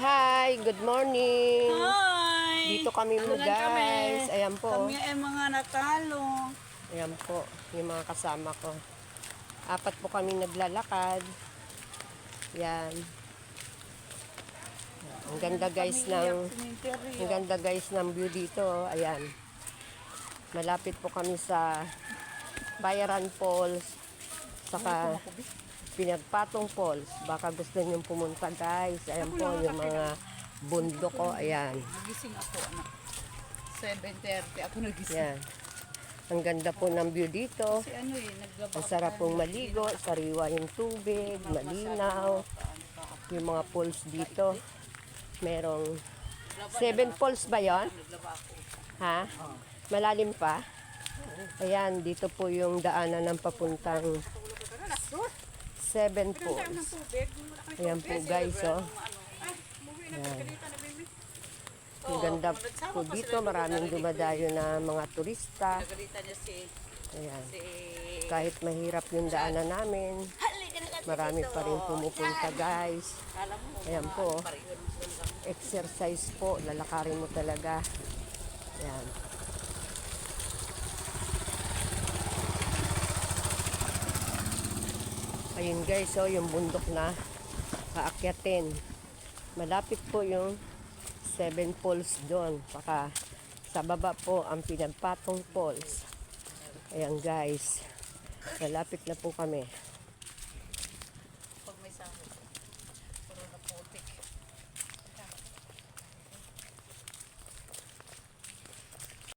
Hi, good morning. Hi! Dito kami muna Tulungan kami. guys. Ayan po. Kami ay mga natalo. Ayan po, yung mga kasama ko. Apat po kami naglalakad. Yan. Ang ganda guys ng ang ganda guys ng view dito. Ayan. Malapit po kami sa Bayaran Falls. Saka Pinagpatong Falls. Baka gusto niyong pumunta guys. Ayan po yung mga bundok ko. Ayan. Nagising ako, anak. 7.30 ako nagising. Yan. Ang ganda po ng view dito. Kasi ano eh, naglaba Ang sarap pong maligo, sariwa yung tubig, malinaw. Yung mga pools dito. Merong seven pools ba yon? Ha? Malalim pa? Ayan, dito po yung daanan ng papuntang seven pools. Ayan po guys, oh. Ayan. Ang ganda po dito, maraming dumadayo na mga turista. Ayan. Kahit mahirap yung daanan namin, marami pa rin pumupunta guys. Ayan po, exercise po, lalakarin mo talaga. Ayan. Ayun guys, oh, yung bundok na kaakyatin. Malapit po yung Seven Falls doon. Saka sa baba po ang Pinagpatong Falls. Ayan guys, malapit na po kami.